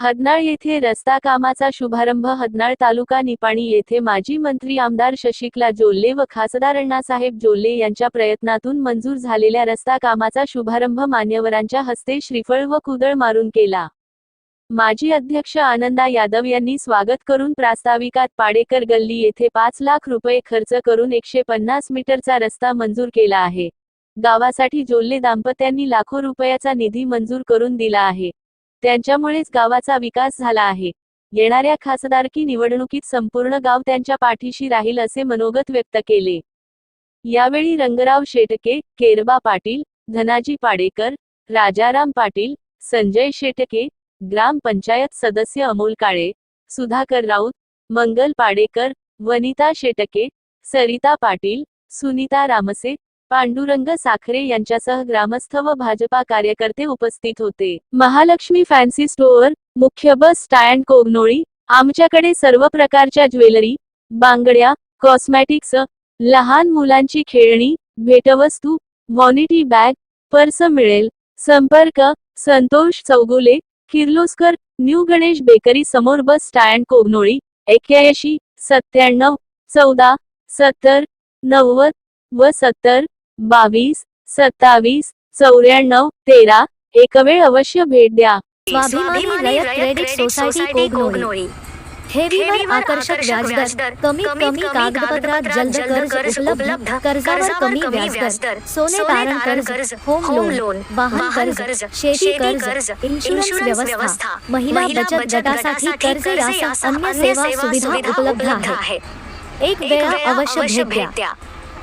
हदनाळ येथे रस्ता कामाचा शुभारंभ हदनाळ तालुका निपाणी येथे माजी मंत्री आमदार शशिकला जोल्ले व खासदार अण्णासाहेब जोल्ले यांच्या प्रयत्नातून मंजूर झालेल्या रस्ता कामाचा शुभारंभ मान्यवरांच्या हस्ते श्रीफळ व कुदळ मारून केला. माजी अध्यक्ष आनंदा यादव यांनी स्वागत करून प्रास्ताविकात पाडेकर गल्ली येथे पाच लाख रुपये खर्च करून एकशे पन्नास मीटरचा रस्ता मंजूर केला आहे. गावासाठी जोल्ले दाम्पत्यांनी लाखो रुपयाचा निधी मंजूर करून दिला आहे. त्यांच्यामुळेच गावाचा विकास झाला आहे. येणाऱ्या खासदारकी निवडणुकीत संपूर्ण गाव त्यांच्या पाठीशी राहील असे मनोगत व्यक्त केले. यावेळी रंगराव शेटके केरबा पाटील धनाजी पाडेकर राजाराम पाटील संजय शेटके ग्रामपंचायत सदस्य अमोल काळे सुधाकर राऊत मंगल पाडेकर वनिता शेटके सरिता पाटील सुनीता रामसे पांडुरंग साखरे यांच्यासह ग्रामस्थ व भाजपा कार्यकर्ते उपस्थित होते. महालक्ष्मी फॅन्सी स्टोअर मुख्य बस स्टँड कोगनोळी आमच्याकडे सर्व प्रकारच्या ज्वेलरी बांगड्या कॉस्मॅटिक्स लहान मुलांची खेळणी भेटवस्तू वॉनिटी बॅग पर्स मिळेल संपर्क संतोष चौगुले किर्लोस्कर न्यू गणेश बेकरी समोर बस स्टँड कोगनोळी एक्क्याऐंशी सत्त्याण्णव चौदा सत्तर नव्वद व सत्तर बावीस सत्तावीस चौऱ्याण्णव तेरा एक वेळ अवश्य भेट द्या. स्वाभिमानी रयत क्रेडिट सोसायटी कोगनोळी ठेवीवर आकर्षक व्याजदर कमीत कमी कागदपत्रात जलद कर्ज उपलब्ध कर्जावर कमी व्याजदर सोने तारण कर्ज होम लोन वाहन कर्ज शेती कर्ज इन्शुरन्स व्यवस्था महिला बचत गटासाठी कर्ज यासह अन्य सेवा सुविधा उपलब्ध आहे. एक वेळा अवश्य भेट द्या.